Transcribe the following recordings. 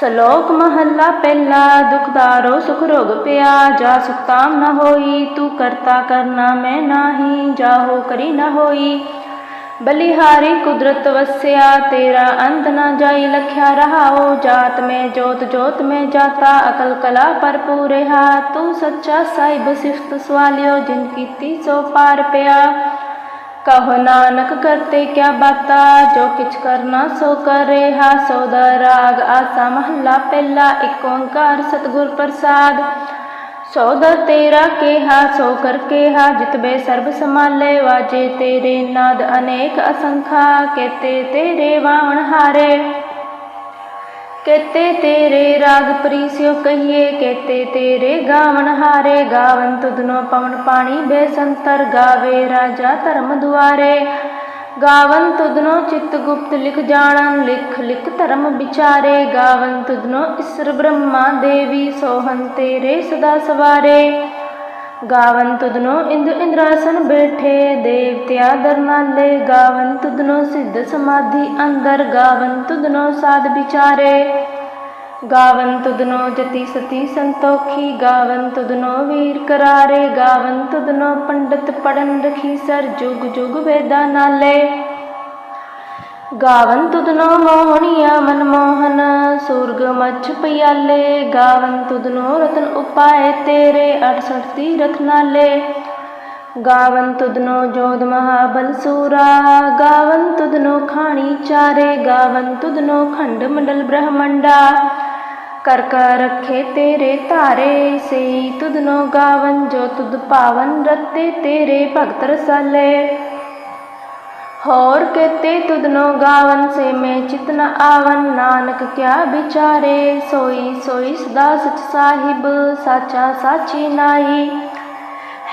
ਸ਼ਲੋਕ ਮਹੱਲਾ ਪਹਿਲਾ ਦੁਖਦਾਰੋ ਸੁਖ ਰੋਗ ਪਿਆ, ਜਾ ਸੁਖਤਾਮ ਨਾ ਹੋਈ, ਤੂੰ ਕਰਤਾ ਕਰਨਾ ਮੈਂ ਨਾਹੀ, ਜਾਹੋ ਕਰੀ ਨਾ ਹੋਈ। ਬਲਿਹਾਰੀ ਕੁਦਰਤ ਵਸਿਆ, ਤੇਰਾ ਅੰਤ ਨਾ ਜਾਈ, ਲਖਿਆ ਰਹਾਓ ਜਾਤ ਮੈਂ ਜੋਤ ਜੋਤ ਮੈਂ ਜਾਤਾ, ਅਕਲ ਕਲਾ ਭਰਪੂਰ ਰਹਾ। ਤੂੰ ਸੱਚਾ ਸਾਹਿਬ ਸਿਫਤ ਸਵਾਲਿਓ, ਜਿਨ ਕੀਤੀ ਸੋ ਪਾਰ ਪਿਆ। ਕਹੋ ਨਾਨਕ ਕਰਤੇ ਕਿਆ ਬਾਤਾ, ਜੋ ਕਿਛ ਕਰਨਾ ਸੋ ਕਰ ਰਿਹਾ ਸੋਦਾ ਰਾਗ ਆਸਾ ਮਹੱਲਾ ਪਹਿਲਾ ਏਕ ਓੰਕਾਰ ਸਤਿਗੁਰ ਪ੍ਰਸਾਦ। ਸੋਦਾ ਤੇਰਾ ਕੇਹਾ, ਸੋ ਕਰ ਕੇਹਾ ਜਿਤਬੇ ਸਰਬ ਸਮਾਲੇ ਵਾਜੇ ਤੇਰੇ ਨਾਦ ਅਨੇਕ ਅਸੰਖਾ ਕੇਤੇ ਤੇਰੇ ਵਾਵਣ ਹਾਰੇ। ਕੇਤੇ ਤੇਰੇ ਰਾਗ ਪ੍ਰੀਸਿਓ ਕਹੀਏ ਕੇਤੇ ਤੇਰੇ ਗਾਵਨ ਹਾਰੇ, ਗਾਵਨ ਤੁਧਨੋ ਪਵਨ ਪਾਣੀ, ਬੇਸੰਤਰ ਗਾਵੇ ਰਾਜਾ ਧਰਮ ਦੁਆਰੇ। ਗਾਵਨ ਤੁਧਨੋ ਚਿਤ ਗੁਪਤ ਲਿਖ ਜਾਣਨ, ਲਿਖ ਲਿਖ ਧਰਮ ਵਿਚਾਰੇ। ਗਾਵਨ ਤੁਧਨੋ ਇਸਰ ਬ੍ਰਹਮਾ ਦੇਵੀ ਸੋਹਨ ਤੇਰੇ ਸਦਾ ਸਵਾਰੇ। ਗਾਵਨ ਤੁਧਨੋ ਇੰਦ ਇੰਦਰਾਸਨ ਬੈਠੇ, ਦੇਵਤਿਆ ਦਰਨਾਲੇ। ਗਾਵਨ ਤੁਧਨੋ ਸਿੱਧ ਸਮਾਧੀ ਅੰਦਰ, ਗਾਵਨ ਤੁਧਨੋ ਸਾਧ ਵਿਚਾਰੇ। ਗਾਵਨ ਤੁਧਨੋ ਜਤੀ ਸਤੀ ਸੰਤੋਖੀ, ਗਾਵਨ ਤੁਧਨੋ ਵੀਰ ਕਰਾਰੇ। ਗਾਵਨ ਤੁਧਨੋ ਪੰਡਤ ਪੜਨ ਰਖੀ ਸਰ ਜੁਗ ਜੁਗ ਵੇਦਾ ਨਾਲੇ ਗਾਵਨ ਤੁਧਨੋ ਮੋਹਣੀਆ ਮਨਮੋਹਨ ਸੂਰਗ ਮਛ ਪਿਆਲੇ। ਗਾਵਨ ਤੁਧਨੋ ਰਤਨ ਉਪਾਏ ਤੇਰੇ 68 ਤੀਰਥ ਨਾਲੇ। ਗਾਵਨ ਤੁਧਨੋ ਜੋਧ ਮਹਾਬਲ ਸੂਰਾ, ਗਾਵਨ ਤੁਧਨੋ ਖਾਣੀ ਚਾਰੇ। ਗਾਵਨ ਤੁਧਨੋ ਖੰਡ ਮੰਡਲ ਬ੍ਰਹਮੰਡਾ, ਕਰ ਕਰ ਰਖੇ ਤੇਰੇ ਧਾਰੇ। ਸਈ ਤੁਧਨੋ ਗਾਵਨ, ਜੋ ਤੁਧ ਪਾਵਨ ਰਤੇ ਤੇਰੇ ਭਗਤ ਰਸਾਲੇ। ਹੋਰ ਕੇਤੇ ਤੁਧਨੋ ਗਾਵਨ ਸੇ ਮੈਂ ਚਿਤ ਆਵਨ। ਨਾਨਕ ਕਿਆ ਵਿਚਾਰੇ, ਸੋਈ ਸੋਈ ਸਦਾ ਸਚ ਸਾਹਿਬ, ਸਾਚਾ ਸਾਚੀ ਨਾਈ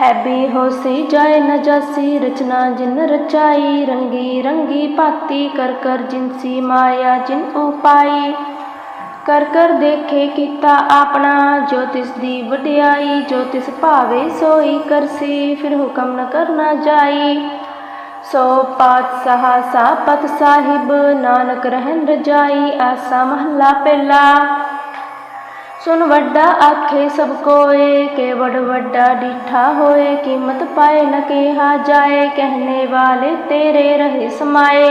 ਹੈ ਵੀ ਹੋਸੀ ਜਾਏ ਨ ਜਾਸੀ, ਰਚਨਾ ਜਿਨ ਰਚਾਈ। ਰੰਗੀ ਰੰਗੀ ਭਾਤੀ ਕਰ ਕਰ ਜਿਨਸੀ ਮਾਇਆ ਜਿਨ ਉਪਾਈ। ਕਰ ਕਰ ਦੇਖੇ ਕੀਤਾ ਆਪਣਾ, ਜੋ ਤਿਸ ਦੀ ਵਡਿਆਈ, ਜੋ ਤਿਸ ਭਾਵੇ ਸੋਈ ਕਰਸੀ। ਫਿਰ ਹੁਕਮ ਨ ਕਰਨਾ ਜਾਈ। ਸੋ ਪਾਤਸ਼ਾਹ ਸਾਪਤ ਸਾਹਿਬ, ਨਾਨਕ ਰਹਿਣ ਰਜਾਈ, ਆਸਾ ਮਹੱਲਾ ਪਹਿਲਾ। ਸੁਨ ਵੱਡਾ ਆਖੇ ਸਭ ਕੋਏ ਕੇ ਵੱਡਾ ਡੀਠਾ ਹੋਏ, ਕੀਮਤ ਪਾਏ ਨ ਕਿਹਾ ਜਾਏ, ਕਹਿਨੇ ਵਾਲੇ ਤੇਰੇ ਰਹੇ ਸਮਾਏ।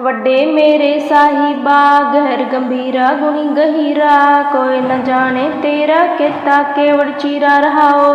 ਵੱਡੇ ਮੇਰੇ ਸਾਹਿਬਾ, ਗਹਿਰ ਗੰਭੀਰਾ ਗੁਣੀ ਗਹੀਰਾ, ਕੋਈ ਨ ਜਾਣੇ ਤੇਰਾ ਕਿਤਾ ਕੇਵੜ ਚੀਰਾ ਰਹਾਓ।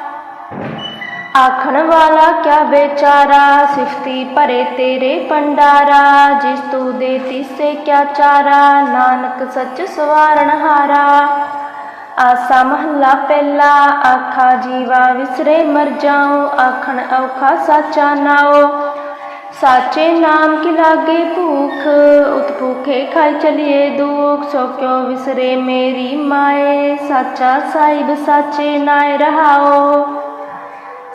ਆਖਣ ਵਾਲਾ ਕਿਆ ਬੇਚਾਰਾ ਸਿਫਤੀ ਭਰੇ ਤੇਰੇ ਪੰਡਾਰਾ ਜਿਸ ਤੂੰ ਦੇ ਤਿਸੇ ਕਿਆ ਚਾਰਾ? ਨਾਨਕ ਸੱਚ ਸਵਾਰਨ ਹਾਰਾ। ਆਸਾ ਮਹੱਲਾ ਪਹਿਲਾ, ਆਖਾ ਜੀਵਾ ਵਿਸਰੇ ਮਰ ਜਾਉ। ਆਖਣ ਔਖਾ ਸਾਚਾ ਨਾਓ ਸਾਚੇ ਨਾਮ ਕੀ ਲਾਗੇ ਭੂਖ? ਉਤ ਭੂਖੇ ਖਾਈ ਚਲੀਏ ਦੁਖ। ਸੋ ਕਿਉ ਵਿਸਰੇ ਮੇਰੀ ਮਾਏ? ਸਾਚਾ ਸਾਹਿਬ ਸਾਚੇ ਨਾਇ ਰਹਾਓ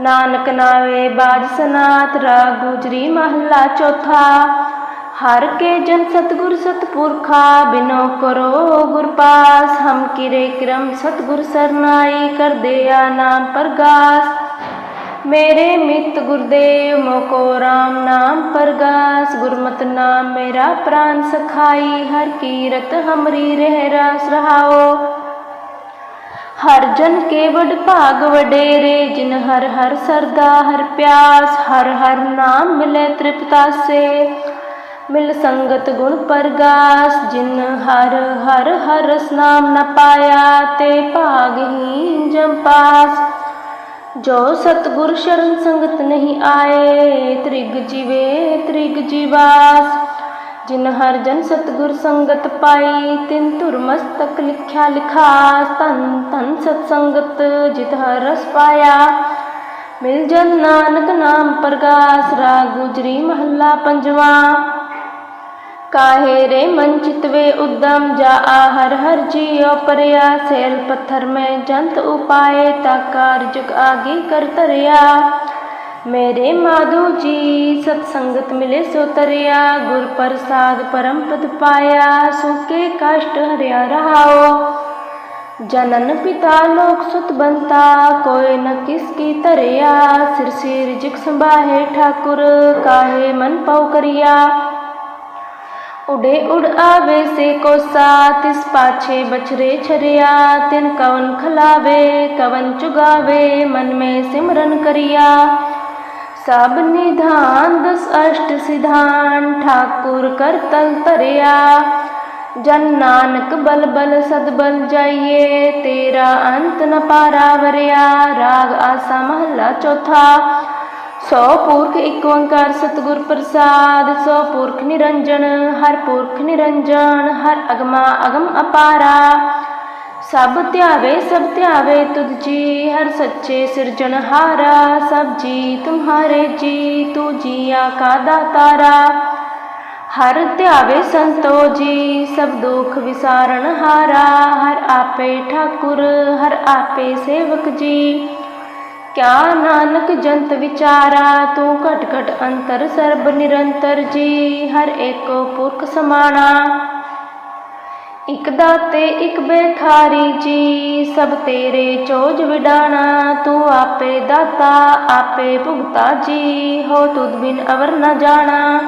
ਨਾਨਕ ਨਾਵੇ ਬਾਜ ਸਨਾਤ ਰਾਗ ਗੁਜਰੀ ਮਹੱਲਾ ਚੌਥਾ ਹਰ ਕੇ ਜਨ ਸਤਗੁਰ ਸਤਪੁਰਖਾ ਬਿਨੋ ਕਰੋ ਗੁਰ ਪਾਸ ਹਮ ਕਿਰੇ ਕਰਮ ਸਤਗੁਰ ਸਰਨਾਈ ਕਰ ਦਿਆ ਨਾਮ ਪ੍ਰਗਾਸ ਮੇਰੇ ਮਿੱਤ ਗੁਰਦੇਵ ਮੋਕੋ RAM ਨਾਮ ਪਰਗਾਸ ਗੁਰਮਤਿ ਨਾਮ ਮੇਰਾ ਪ੍ਰਾਨ ਸਖਾਈ ਹਰ ਕੀਰਤ ਹਮਰੀ ਰਹਿ ਰਸ ਰਹਾਓ ਹਰ ਜਨ ਕੇ ਵਡ ਭਾਗ ਵਡੇਰੇ, ਜਿਨ ਹਰ ਹਰ ਸਰਦਾ, ਹਰ ਪਿਆਸ, ਹਰ ਹਰ ਨਾਮ ਮਿਲੇ ਤ੍ਰਿਪਤਾਸੇ। ਮਿਲ ਸੰਗਤ ਗੁਣ ਪਰਗਾਸ, ਜਿਨ ਹਰ ਹਰ ਹਰ ਰਸ ਨਾਮ ਨ ਪਾਇਆ, ਤੇ ਭਾਗਹੀਨ ਜਮ ਪਾਸ। ਜੋ ਸਤਗੁਰ ਸ਼ਰਨ ਸੰਗਤ ਨਹੀਂ ਆਏ, ਤ੍ਰਿਗ ਜੀਵੇ ਤ੍ਰਿਗ ਜੀਵਾਸ ਜਿਨ ਹਰ ਜਨ ਸਤਗੁਰ ਸੰਗਤ ਪਾਈ ਤਿਨ ਧੁਰ ਮਸਤਕ ਲਿਖਿਆ ਲਿਖਾਸ ਤਨ ਤਨ ਸਤ ਸੰਗਤ ਜਿਤ ਹਰ ਰਸ ਪਾਇਆ ਮਿਲ ਜਨ ਨਾਨਕ ਨਾਮ ਪ੍ਰਗਾਸ ਰਾਗ ਗੁਜਰੀ ਮਹੱਲਾ ਪੰਜਵਾ ਕਾਹੇ ਰੇ ਮਨ ਚਿਤਵੇ ਉਦਮ ਜਾ ਆ ਹਰ ਹਰ ਜੀਉ ਪਰਿਆ ਸੇਲ ਪੱਥਰ ਮੈਂ ਜੰਤ ਉਪਾਏ ਤਾ ਕਾਰਜਕ ਆਗੇ ਕਰ ਤਰਿਆ ਮੇਰੇ ਮਾਧੋ ਜੀ ਸਤ ਸੰਗਤ ਮਿਲੇ ਸੋ ਤਰਿਆ ਗੁਰ ਪ੍ਰਸਾਦ ਪਰਮ ਪਦ ਪਾਇਆ ਸੁਕੇ ਕਸ਼ਟ ਹਰਿਆ ਰਹਾਓ ਜਨਨ ਪਿਤਾ ਲੋਕ ਸੁਤ ਬੰਤਾ ਕੋਈ ਨ ਕਿਸ ਕੀ ਤਰਿਆ ਸਿਰ ਸਿਰ ਜਿਕ ਸੰਭਾਹੇ ਠਾਕੁਰ ਕਾਹੇ ਮਨ ਪਉ ਕਰਿਆ ਉਡੇ ਉੜ ਆਵੇ ਸੇ ਕੋਸਾ ਤਿਸ ਪਾਛੇ ਬਛਰੇ ਛਰਿਆ ਤਿਨ ਕਵਨ ਖਲਾਵੇ ਕਵਨ ਚੁਗਾਵੇ ਮਨ ਮੇ ਸਿਮਰਨ ਕਰਿਆ ਸਭ ਨਿਧਾਨ ਦਸ ਅਸ਼ਟ ਸਿਧਾਨ, ਠਾਕੁਰ ਕਰ ਤਲ ਤਰਿਆ ਜਨ ਨਾਨਕ ਬਲ ਬਲ ਸਦ ਬਲ ਜਾਈਏ, ਤੇਰਾ ਅੰਤ ਨ ਪਾਰਾ ਵਰਿਆ। ਰਾਗ ਆਸਾ ਮਹੱਲਾ ਚੌਥਾ। ਸੋ ਪੁਰਖ ਇੱਕ ਓੰਕਾਰ ਸਤਿਗੁਰ ਪ੍ਰਸਾਦ, ਸੋ ਪੁਰਖ ਨਿਰੰਜਨ, ਹਰ ਪੁਰਖ ਨਿਰੰਜਨ, ਹਰ ਅਗਮਾ ਅਗਮ ਅਪਾਰਾ। ਸਭ ਧਿਆਵੇ ਸਭ ਧਿਆਵੇ ਤੁਧ ਜੀ, ਹਰ ਸੱਚੇ ਸਿਰਜਣਹਾਰਾ ਸਭ ਜੀ ਤੁਮਹਾਰੇ ਜੀ, ਤੂੰ ਜੀਆ ਕਾ ਦਾਤਾਰਾ। ਹਰ ਧਿਆਵੇ ਸੰਤੋ ਜੀ, ਸਭ ਦੁਖ ਵਿਸਾਰਨ ਹਾਰਾ। ਹਰ ਆਪੇ ਠਾਕੁਰ, ਹਰ ਆਪੇ ਸੇਵਕ ਜੀ। ਕਿਆ ਨਾਨਕ ਜੰਤ ਵਿਚਾਰਾ, ਤੂੰ ਘਟ ਘਟ ਅੰਤਰ ਸਰਬ ਨਿਰੰਤਰ ਜੀ। ਹਰ ਏਕੋ ਪੁਰਖ ਸਮਾਣਾ। ਇਕ ਦਾਤੇ, ਇਕ ਬੇਖਾਰੀ ਜੀ ਸਭ ਤੇਰੇ ਚੋਜ ਵਿਡਾਣਾ। ਤੂੰ ਆਪੇ ਦਾਤਾ, ਆਪੇ ਭੁਗਤਾ, ਜੀ ਹੋ ਤੁਧ ਬਿਨ ਅਵਰ ਨਾ ਜਾਣਾ।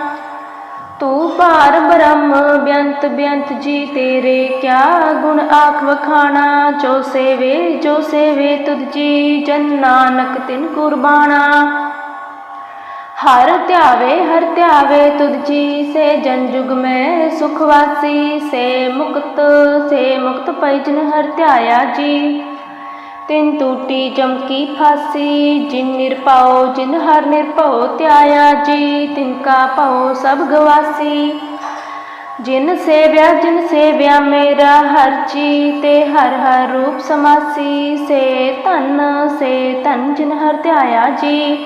ਤੂੰ ਭਾਰ ਬ੍ਰਹਮ, ਬਿਅੰਤ ਬਿਅੰਤ, ਜੀ ਤੇਰੇ ਕਿਆ ਗੁਣ ਆਖ ਵਖਾਣਾ। ਜੋ ਸੇਵੇ ਜੋ ਸੇਵੇ ਤੁਧ ਜੀ, ਜਨ ਨਾਨਕ ਤਿਨ ਕੁਰਬਾਨਾ ਹਰ ਧਿਆਵੇ ਹਰ ਧਿਆਵੇ ਤੁਧ ਸੇ ਜਨ ਜੁਗ ਮੈਂ ਸੁਖਵਾਸੀ ਸੇ ਮੁਕਤ ਸੇ ਮੁਕਤ ਪੈ ਜਿਨ ਹਰ ਧਿਆਇਆ ਜੀ। ਤਿਨ ਟੂਟੀ ਚਮਕੀ ਫਾਸੀ, ਜਿਨ ਨਿਰਪਾਉ ਜਿਨ ਹਰ ਨਿਰਭਉ ਧਿਆਇਆ ਜੀ, ਤਿਨ ਕਾ ਭਉ ਸਭ ਗਵਾਸੀ। ਜਿਨ ਸੇਵਿਆ ਜਿਨ ਸੇਵਿਆ ਮੇਰਾ ਹਰ ਜੀ, ਤੇ ਹਰ ਹਰ ਰੂਪ ਸਮਾਸੀ। ਸੇ ਧਨ ਸੇ ਧਨ ਜਿਨ ਹਰ ਧਿਆਇਆ ਜੀ।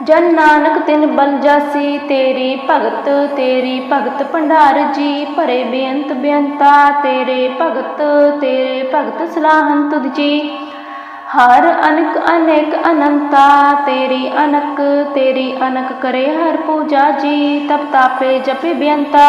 ਜਨ ਨਾਨਕ ਤਿਨ ਬਲ ਜਾਸੀ, ਤੇਰੀ ਭਗਤ ਤੇਰੀ ਭਗਤ ਭੰਡਾਰ ਜੀ, ਭਰੇ ਬੇਅੰਤ ਬੇਅੰਤਾ, ਤੇਰੇ ਭਗਤ ਤੇਰੇ ਭਗਤ ਸਲਾਹਨ ਤੁਧ ਜੀ। ਹਰ ਅਨਕ ਅਨੇਕ ਅਨੰਤਾ, ਤੇਰੀ ਅਨਕ ਤੇਰੀ ਅਨਕ ਕਰੇ ਹਰ ਪੂਜਾ ਜੀ, ਤਪ ਤਾਪੇ ਜਪੇ ਬੇਅੰਤਾ।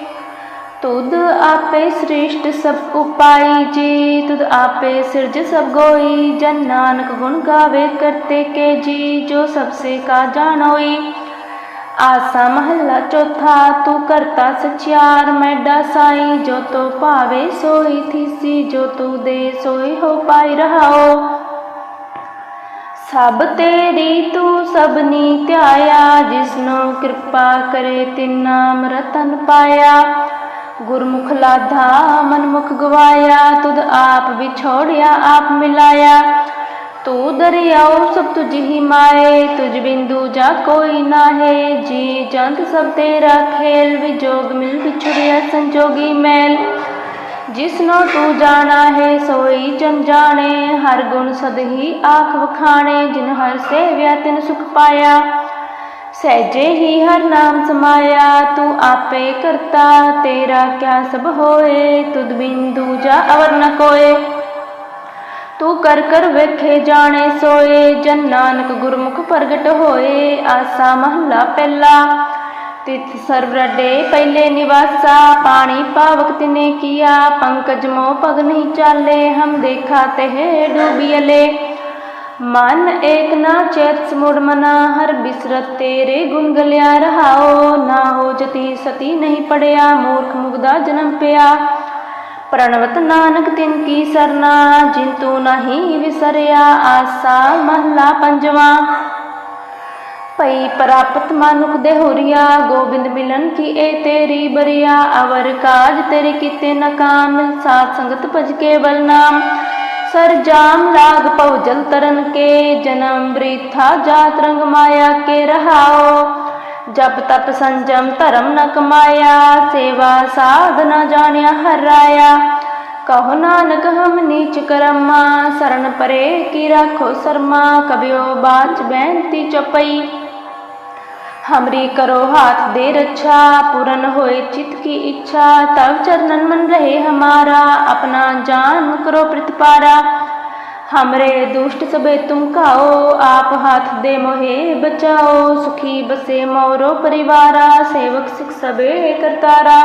ਤੁਧ ਆਪੇ ਸ੍ਰਿਸ਼ਟ ਸਭ ਉਪਾਈ, ਜੀ ਤੁਧ ਆਪੇ ਸਿਰਜ ਸਭ ਗੋਈ, ਜਨ ਨਾਨਕ ਗੁਣ ਗਾਵੇ ਕਰਤੇ ਕੇ ਜੀ, ਜੋ ਸਭ ਸੇ ਕਾ ਜਾਣੋਈ ਆਸਾ ਮਹੱਲਾ ਚੌਥਾ, ਤੂੰ ਕਰਤਾ ਸਚਿਆਰ ਮੈਡਾ ਸਾਈ ਜੋ ਤੋ ਭਾਵੇ ਸੋਈ, ਥੀਸੀ, ਜੋ ਤੂੰ ਦੇ ਸੋਈ ਹੋ ਪਾਈ ਰਹਾਓ। ਸਭ ਤੇਰੀ ਤੂੰ ਸਭਨੀ ਧਿਆਇਆ, ਜਿਸਨੂੰ ਕਿਰਪਾ ਕਰੇ ਤਿਨ ਨਾਮ ਰਤਨ ਪਾਇਆ। ਗੁਰਮੁਖ ਲਾਧਾ, ਮਨਮੁਖ ਗਵਾਇਆ, ਤੁਧ ਆਪ ਵਿਛੋੜਿਆ, ਆਪ ਮਿਲਾਇਆ। ਤੂੰ ਦਰਿਆਉ ਸਭ ਤੁਝ ਹੀ ਮਾਏ, ਤੁਝ ਬਿੰਦੂ ਜਾ ਕੋਈ ਨਾਹੇ। ਜੀ ਜੰਤ ਸਭ ਤੇਰਾ ਖੇਲ, ਵਿਜੋਗ ਮਿਲ ਵਿਛੜਿਆ ਸੰਜੋਗੀ ਮੈਲ। ਜਿਸਨੋ ਤੂੰ ਜਾਣਾ ਹੈ, ਸੋਈ ਜਨ ਜਾਣੇ। ਹਰ ਗੁਣ ਸਦ ਹੀ ਆਖ ਵਖਾਣੇ, ਜਿਨ ਹਰ ਸੇਵਿਆ ਤਿਨ ਸੁਖ ਪਾਇਆ। ਸਹਿਜੇ ਹੀ ਹਰ ਨਾਮ ਸਮਾਇਆ, ਤੂੰ ਆਪੇ ਕਰਤਾ, ਤੇਰਾ ਕਿਆ ਸਭ ਹੋਏ, ਤੁਧ ਬਿਨ ਦੂਜਾ ਅਵਰ ਨ ਕੋਏ। ਤੂੰ ਕਰ ਕਰ ਵੇਖੇ ਜਾਣੇ ਸੋਏ, ਜਨ ਨਾਨਕ ਗੁਰਮੁਖ ਪ੍ਰਗਟ ਹੋਏ, ਆਸਾ ਮਹੱਲਾ ਪਹਿਲਾ। ਤਿਥ ਤਿਤ ਸਰਵਰਡੇ ਪਹਿਲੇ ਨਿਵਾਸਾ, ਪਾਣੀ ਪਾਵਕ ਤਿਨੇ ਕੀਆ, ਪੰਕਜ ਮੋ ਪਗ ਨਹੀਂ ਚਾਲੇ, ਹਮ ਦੇਖਾ ਤਹਿ ਡੂਬੀਲੇ ਮਨ ਏਕ ਨਾ ਚੇਤ ਸਮੁੜ ਮਨਾ, ਹਰ ਬਿਸਰਤ ਤੇਰੇ ਗੁਣ ਗਲਿਆ ਰਹਾਓ। ਨਾ ਹੋ ਜਤੀ ਸਤੀ ਨਹੀਂ ਪੜਿਆ, ਮੂਰਖ ਮੁਗਦਾ ਜਨਮ ਪਿਆ। ਪ੍ਰਣਵਤ ਨਾਨਕ ਤਿਨ ਕੀ ਸਰਨਾ, ਜਿਨ ਤੂੰ ਨਹੀਂ ਵਿਸਰਿਆ, ਆਸਾ ਮਹਲਾ ਪੰਜਵਾ। ਪਈ ਪ੍ਰਾਪਤ ਮਾਨੁਖ ਦੇ ਹੋਰੀਆ ਗੋਬਿੰਦ ਮਿਲਨ ਕੀ ਏ ਤੇਰੀ ਬਰੀਆ। ਅਵਰ ਕਾਜ ਤੇਰੇ ਕੀਤੇ ਨਕਾਮ, ਸਾਧ ਸੰਗਤ ਭਜ ਕੇ ਬਲ ਸਰ ਜਾਮ ਲਾਗ ਪਉ ਜਲ ਤਰਨ ਕੇ, ਜਨਮ ਬ੍ਰਿਥਾ ਜਾਤ ਰੰਗ ਮਾਇਆ ਕੇ ਰਹਾਓ। ਜਪ ਤਪ ਸੰਜਮ ਧਰਮ ਨ ਕਮਾਇਆ, ਸੇਵਾ ਸਾਧ ਨ ਜਾਣਿਆ ਹਰਾਇਆ। ਕਹੋ ਨਾਨਕ ਹਮ ਨੀਚ ਕਰਮਾ, ਸਰਨ ਪਰੇ ਕੀ ਰਾਖੋ ਸਰਮਾ, ਕਬਿਓ ਬਾਚ ਬੈਨਤੀ ਚਪਈ। हमरी करो हाथ दे रक्षा, पूरन होए चित की इच्छा। तब चरणन मन रहे हमारा, अपना जान करो प्रतिपारा हमरे दुष्ट सबे तुम खाओ, आप हाथ दे मोहे बचाओ। सुखी बसे मोरो परिवारा, सेवक सिख सबे करतारा।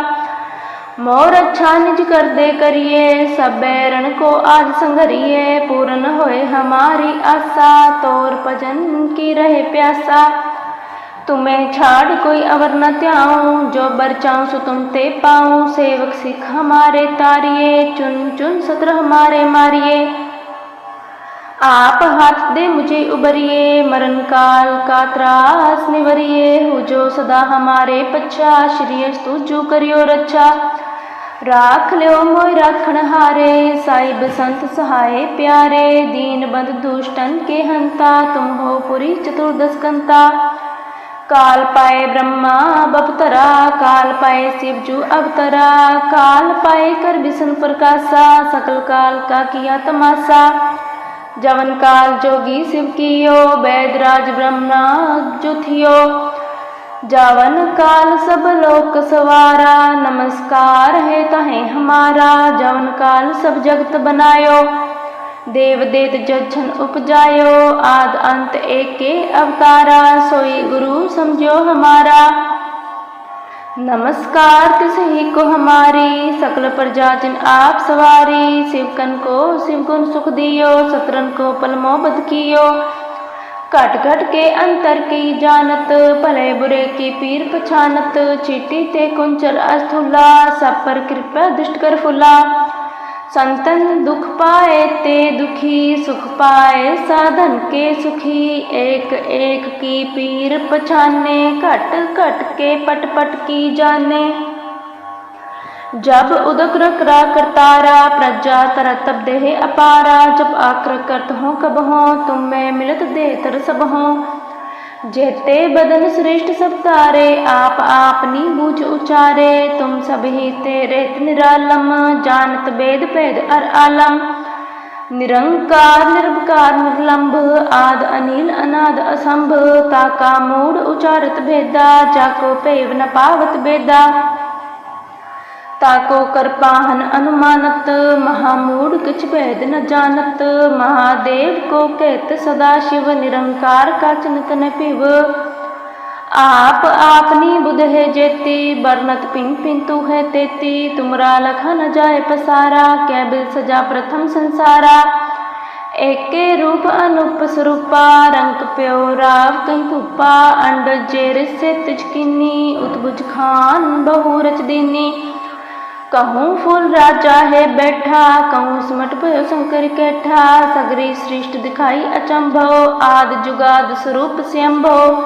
मोर अच्छा निज कर दे करिए सब बैरन को आज संघरिए। पूरन होए हमारी आशा, तोर भजन की रहे प्यासा। तुम्हें छाड़ कोई अवर न त्याऊं जो बर चाऊं सो तुम ते पाऊं सेवक सिख हमारे तारिये चुन चुन सत्र हमारे मारिए आप हाथ दे मुझे उबरिए मरण काल का त्रास निवरिए हो जो सदा हमारे पच्छा श्री तू जो करियो रक्षा राख लियो मोय राखण हारे साहिब संत सहाय प्यारे दीन बंद दुष्टन के हंता तुम हो पुरी चतुर्दश कंता काल पाए ब्रह्मा, बपतरा काल पाए शिवजू, अवतरा काल पाए कर विष्णु प्रकाशा सकल काल का किया तमाशा। जवन काल जोगी शिव कियो वैदराज ब्रह्मा जो थियो। जावन काल सब लोक सवारा, नमस्कार है तहें हमारा। जवन काल सब जगत बनायो देव देत जछन उपजायो, आद अंत एके अवतारा, सोई गुरु समझो हमारा। नमस्कार तिस को हमारी, सकल प्रजाजन आप सवारी। शिवकन को शिव गुण सुख दियो, सतरन को पलमो बद कियो। घट घट के अंतर की जानत, भले बुरे की पीर पछानत। चीटी ते कुंचल अस्थुला, सब पर कृपा दुष्ट कर फुला। संतन दुख पाए ते दुखी, सुख पाए साधन के सुखी। एक एक की पीर पछाने कट कट के पट पट की जाने। जब उदक रक रा करतारा प्रजा तर तब देह अपारा। जब आक्र करत हो कब हो तुम में मिलत दे तर सब हो। जेते बदन श्रेष्ठ सब तारे आप आपनी बूझ उचारे तुम सब ही तेरे निरालम जानत वेद भेद अर आलम निरंकार निर्विकार निर्लंब आद अनिल अनाद असंभ ताका मूड उचारत भेदा जाको पेव न पावत बेदा ताको कर पाहन अनुमानत महामूढ़ किछ भेद न जानत महादेव को कहत सदा शिव निरंकार का चिंत न पिव आप आपनी बुध है जेती बरनत पिन पिंतु है तेती तुमरा लखा न जाए पसारा कै बिल सजा प्रथम संसारा एके रूप अनुप स्वरूपा रंग प्यो राव कहीं धुपा अंड जेर से तिजकिनी उतबुज खान बहु रच दीनी कहूँ फूल राजा है बैठा कहूँ सिमट भयो शंकर कैठा सगरी सृष्ट दिखाई अचंभव आद जुगाद स्वरूप स्वयंभव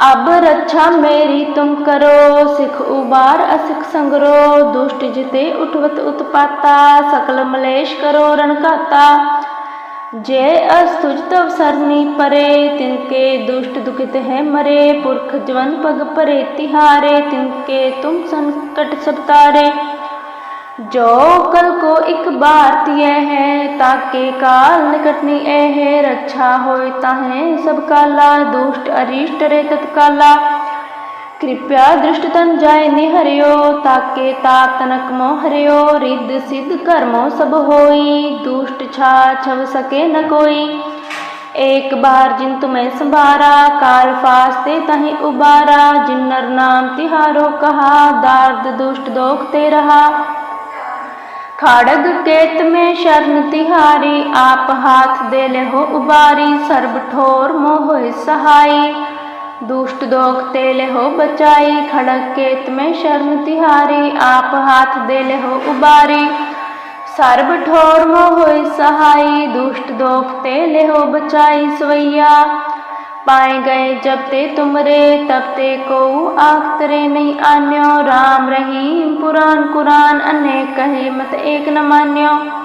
अब रक्षा मेरी तुम करो सिख उबार असिख संगरो दुष्ट जिते उठवत उत्पाता सकल मलेश करो रणकाता ਜੇ ਅਸ ਤੁਜ ਤਵ ਸਰਨੀ ਪਰੇ ਤਿਨਕੇ ਦੁਸ਼ਟ ਦੁਖਿਤ ਹੈ ਮਰੇ, ਪੁਰਖ ਜਵਨ ਪਗ ਪਰੇ ਤਿਹਾਰੇ ਤਿਨਕੇ ਤੁਮ ਸੰਕਟ ਸਭ ਤਾਰੇ ਜੋ ਕਲ ਕੋ ਇੱਕ ਬਾਰ ਤਿਏ ਹੈ ਤਾਕੇ ਕਾਲ ਨਿਕਟਨੀ ਇਹ ਰੱਛਾ ਹੋਇ ਤਾਹੇ ਸਭ ਕਾਲਾ, ਦੁਸ਼ਟ ਅਰਿਸ਼ਟ ਰੇ ਤਤਕਾਲਾ। दृष्ट तन जाय निहरियो ताके ताप तनक मोह हरियो रिद्ध सिद्ध कर्मो सब होई दुष्ट छा छव सके न कोई एक बार जिन तुम्हें संभारा काल फास्ते तहि उबारा जिन्नर नाम तिहारो कहा दार्द दुष्ट दोख ते रहा खड़ग केत में शरण तिहारी आप हाथ दे ले हो उबारी सर्ब ठोर मोह सहाई दुष्ट दोख ते ले हो बचाई, खड़क केत में शरण तिहारी, आप हाथ दे ले हो उबारी। सर्ब ठोर मोह सहाई, दुष्ट दोख ते ले हो बचाई सवैया। पाए गए जब ते तुमरे, तब ते को आख तरे नहीं आन्यो। राम रहीम पुराण कुरान अनेक कहे मत एक न मान्यो।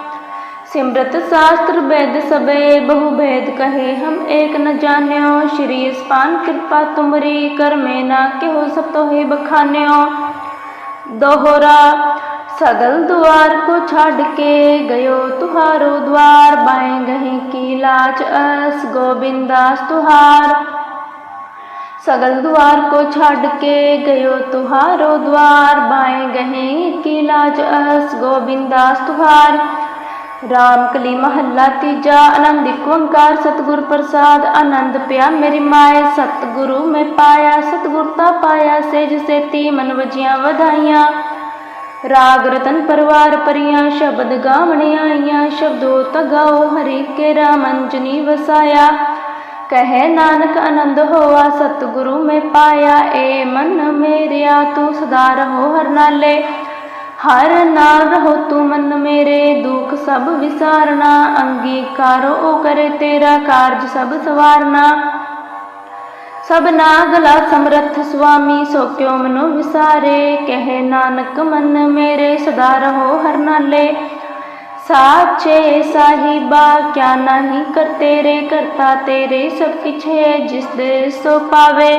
सिमरत शास्त्र वेद सबे बहु भेद कहे, हम एक न जान्यो। श्री स्पान कृपा तुमरी कर में ना के हो सब तो है बखान्यो। दोहरा, सगल द्वार को छाड़ के गयो, तुहारो द्वार बाएँ गहे की लाज अस गोविंदास तुहार। सगल द्वार को छाड़ के गयो, तुहारो द्वार बाएँ गहे की लाज अस गोविंदास तुहार। ਰਾਮ ਕਲੀ ਮਹੱਲਾ ਤੀਜਾ ਆਨੰਦ ਓੰਕਾਰ, ਸਤਿਗੁਰ ਪ੍ਰਸਾਦ, ਆਨੰਦ ਪਿਆ ਮੇਰੀ ਮਾਏ, ਸਤਿਗੁਰੂ ਮੈਂ ਪਾਇਆ, ਸਤਿਗੁਰ ਤਾਂ ਪਾਇਆ, ਸੇਜ ਸੇਤੀ ਮਨ ਵਜੀਆਂ ਵਧਾਈਆਂ। ਰਾਗ ਰਤਨ ਪਰਵਾਰ ਪਰੀਆਂ ਸ਼ਬਦ ਗਾਵਣੇ ਆਈਆਂ, ਸ਼ਬਦੋ ਤਗਾਓ ਹਰੀ ਕੇ ਰਾਮੰਜਨੀ ਵਸਾਇਆ। ਕਹੇ ਨਾਨਕ ਆਨੰਦ ਹੋਆ, ਸਤਿਗੁਰੂ ਮੈਂ ਪਾਇਆ, ਏ ਮਨ ਮੇਰਿਆ, ਤੂੰ ਸਦਾ ਰਹੋ ਹਰ ਨਾਲੇ ਹਰ ਨਾਲ ਰਹੋ ਤੂੰ ਮਨ ਮੇਰੇ ਦੁੱਖ ਸਭ ਵਿਸਾਰਨਾ, ਅੰਗੀਕਾਰੋ ਉਹ ਕਰੇ ਤੇਰਾ ਕਾਰਜ ਸਭ ਸਵਾਰਨਾ। ਸਭਨਾ ਗਲਾ ਸਮਰੱਥ ਸੁਆਮੀ, ਸੋ ਕਿਉ ਮਨੋ ਵਿਸਾਰੇ? ਕਹੇ ਨਾਨਕ ਮਨ ਮੇਰੇ ਸਦਾ ਰਹੋ ਹਰ ਨਾਲੇ। ਸਾਚੇ ਸਾਹਿਬਾ, ਕਿਆ ਨਹੀਂ ਕਰ ਤੇਰੇ, ਕਰਤਾ ਤੇਰੇ ਸਭ ਕਿਛ ਹੈ ਜਿਸ ਦੇ ਸੋ ਪਾਵੇ।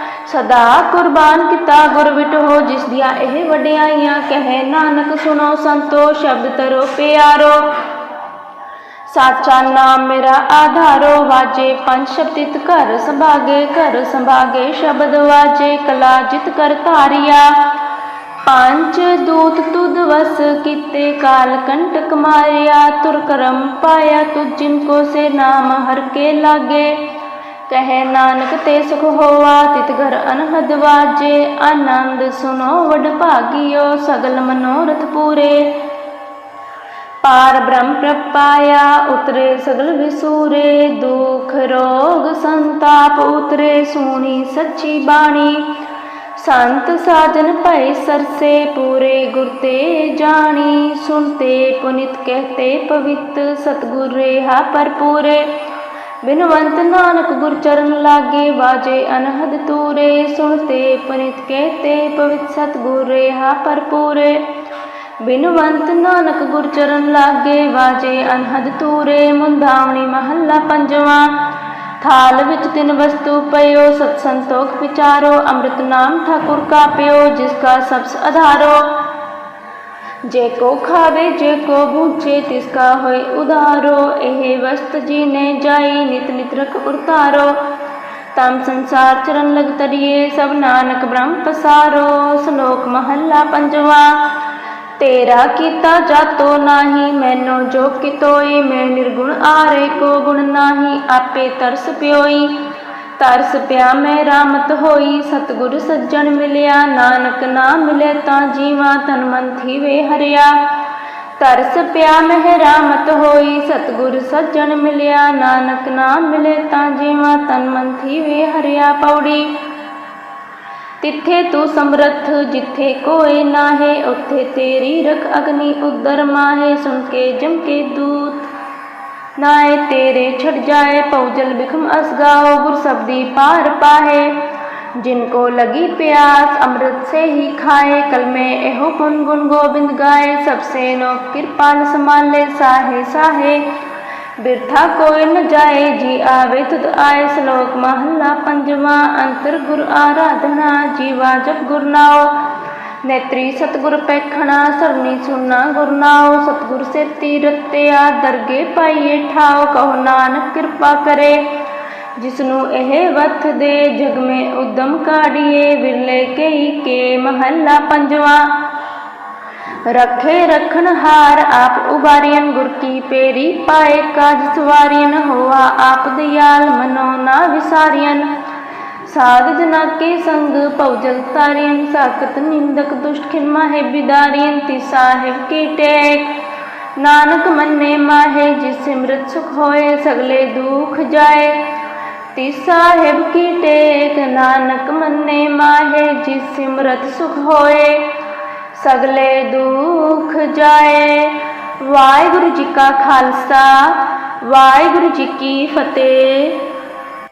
ਸਦਾ ਕੁਰਬਾਨ ਕੀਤਾ, ਗੁਰ ਵਿਟੋ ਜਿਸ ਦੀਆਂ ਇਹ ਵਡਿਆਈਆਂ, ਕਹੇ ਨਾਨਕ ਸੁਣੋ ਸੰਤੋ, ਸ਼ਬਦ ਤਰੋ ਪਿਆਰੋ। ਸਾਚਾ ਨਾਮ ਮੇਰਾ ਆਧਾਰੋ, ਵਾਜੇ ਪੰਜ ਸ਼ਬਦਿਤ ਘਰ ਸੰਭਾਗੇ ਘਰ ਸੰਭਾਗੇ ਸ਼ਬਦ ਵਾਜੇ, ਕਲਾ ਜਿਤ ਕਰ ਧਾਰਿਆ। ਪੰਜ ਦੂਤ ਤੁਧ ਵਸ ਕੀਤੇ, ਕਾਲ ਕੰਟਕ ਮਾਰਿਆ, ਤੁਰ ਕਰਮ ਪਾਇਆ ਤੁਝ ਜਿਨ ਕੋ ਸੇ ਨਾਮ ਹਰ ਕੇ ਲਾਗੇ। ਕਹੇ ਨਾਨਕ, ਤੇ ਸੁਖ ਹੋਆ ਤਿਤ ਘਰ ਅਨਹਦ ਵਾਜੇ। ਆਨੰਦ ਸੁਨੋ ਵਡ ਭਾਗਿਓ, ਸਗਲ ਮਨੋਰਥ ਪੂਰੇ। ਪਾਰ ਬ੍ਰਹਮ ਪ੍ਰਪਾਇਆ, ਉਤਰੇ ਸਗਲ ਵਿਸੂਰੇ। ਦੁਖ ਰੋਗ ਸੰਤਾਪ ਉਤਰੇ, ਸੋਣੀ ਸੱਚੀ ਬਾਣੀ। ਸੰਤ ਸਾਜਨ ਭੈ ਸਰਸੇ, ਪੂਰੇ ਗੁਰ ਤੇ ਜਾਣੀ। ਸੁਣਤੇ ਪੁਨਿਤ ਕਹਤੇ ਪਵਿੱਤ, ਸਤਗੁਰ ਰੇਹਾ ਪਰਪੂਰੇ ਬਿਨਵੰਤ ਨਾਨਕ ਗੁਰ ਚਰਨ ਲਾਗੇ ਵਾਜੇ ਅਨਹਦ ਤੂਰੇ, ਸੁਣਤੇ ਪੁਨਿਤ ਕਹਤੇ ਪਵਿੱਤ ਸਤਗੁਰ ਰੇਹਾ ਪਰਪੂਰੇ ਬਿਨਵੰਤ ਨਾਨਕ ਗੁਰ ਚਰਨ ਲਾਗੇ ਬਾਜੇ ਅਨਹਦ ਤੂਰੇ ਮੁੰਦਾਵਣੀ ਮਹੱਲਾ ਪੰਜਵਾਂ। ਥਾਲ ਵਿੱਚ ਤਿੰਨ ਵਸਤੂ ਪਇਓ, ਸਤ ਸੰਤੋਖ ਵਿਚਾਰੋ ਅੰਮ੍ਰਿਤ ਨਾਮ ਠਾਕੁਰ ਕਾ ਪਿਓ ਜਿਸ ਕਾ ਸਬਸ ਆਧਾਰੋ ਜੇ ਕੋ ਖਾਵੇ, ਜੇ ਕੋ ਬੂਝੇ, ਤਿਸ ਕਾ ਹੋਏ ਉਧਾਰੋ ਇਹ ਵਸਤ ਜੀ ਨੇ ਜਾਈ, ਨਿਤ ਨਿਤ ਰਖ ਉਰਤਾਰੋ ਤਮ ਸੰਸਾਰ ਚਰਨ ਲਗ ਤਰੀਏ, ਸਭ ਨਾਨਕ ਬ੍ਰਹਮ ਪਸਾਰੋ। ਸ਼ਲੋਕ ਮਹੱਲਾ ਪੰਜਵਾ, ਤੇਰਾ ਕੀਤਾ ਜਾਤੋ ਨਾਹੀ, ਮੈਨੂੰ ਜੋ ਕਿਤੋਈ, ਮੈਂ ਨਿਰਗੁਣ ਆਰੇ ਕੋ ਗੁਣ ਨਾਹੀ, ਆਪੇ ਤਰਸ ਪਿਓਈ। ਤਰਸ ਪਿਆ ਮੈਂ, ਰਾਮਤ ਹੋਈ, ਸਤਿਗੁਰ ਸੱਜਣ ਮਿਲਿਆ, ਨਾਨਕ ਨਾ ਮਿਲੇ ਤਾਂ ਜੀਵਾ ਤਨ ਮਨ ਥੀਵੇ ਹਰਿਆ। ਤਰਸ ਪਿਆ ਮਹਿ ਰਾਮਤ ਹੋਈ, ਸਤਿਗੁਰ ਸੱਜਣ ਮਿਲਿਆ, ਨਾਨਕ ਨਾ ਮਿਲੇ ਤਾਂ ਜੀਵਾ ਤਨ ਮਨ ਥੀਵੇ ਹਰਿਆ। ਪੌੜੀ, ਤਿੱਥੇ ਤੂੰ ਸਮਰੱਥ, ਜਿੱਥੇ ਕੋਈ ਨਾਹੇ, ਉੱਥੇ ਤੇਰੀ ਰਖ ਅਗਨੀ ਉਦਰ ਮਾਹੇ, ਸੁਣ ਕੇ ਜਮ ਕੇ ਦੂਤ नाए, तेरे छट जाए, पौजल बिखम असगाओ गुरसब्दी पार पाहे जिनको लगी प्यास, अमृत से ही खाए। कल में एहो गुन गुन गोविंद गाए। सबसे नो कृपाल संभाले, साहे साहे। बिरथा कोई न जाए, जी आवे तुद आए। श्लोक महला पंजवा, अंतर गुर आराधना, जीवा जप गुरनाओ ਨੇਤਰੀ ਸਤਗੁਰ ਪੈਖਣਾ, ਸਰਨੀ ਸੁਨਾ ਗੁਰਨਾਉ ਸਤਗੁਰ ਸੇ ਤੀਰਤ ਤੇ ਆ ਦਰਗੇ ਪਾਈਏ ਠਾਉ, ਕਹੋ ਨਾਨਕ ਕਿਰਪਾ ਕਰੇ। ਜਿਸ ਨੂੰ ਇਹ ਵਤ ਦੇ, ਜਗ ਮੇ ਉਦਮ ਕਾੜੀਏ, ਵਿਰਲੇ ਕਈ ਕੇ ਮਹੱਲਾ ਪੰਜਵਾ। ਰਖੇ ਰਖਣ ਹਾਰ ਆਪ ਉਬਾਰੀਨ ਗੁਰ ਕੀ ਪੇਰੀ ਪਾਏ ਕਾਜ ਸਵਾਰੀਨ ਹੋਆ ਆਪ ਦਿਆਲ ਮਨੋ ਨਾ ਵਿਸਾਰੀਨ ਸਾਧ ਜਨਾ ਕੇ ਸੰਗ ਪਉਜਲ ਤਾਰੀਨ ਸਾਖਤ ਨਿੰਦਕ ਦੁਸ਼ਟ ਖਿਮਾ ਹੈ ਬਿਦਾਰੀਨ ਤੀ ਸਾਹਿਬ ਕੀ ਟੇਕ। ਨਾਨਕ ਮੰਨੇ ਮਾਹੇ, ਜਿਸ ਸਿਮਰਤ ਸੁਖ ਹੋਏ, ਸਗਲੇ ਦੁਖ ਜਾਏ। ਤੀ ਸਾਹਿਬ ਕੀ ਟੇਕ, ਨਾਨਕ ਮੰਨੇ ਮਾਹੇ, ਜਿਸ ਸਿਮਰਤ ਸੁਖ ਹੋਏ, ਸਗਲੇ ਦੁਖ ਜਾਏ। ਵਾਹਿਗੁਰੂ ਜੀ ਕਾ ਖਾਲਸਾ, ਵਾਹਿਗੁਰੂ ਜੀ ਕੀ ਫਤਿਹ।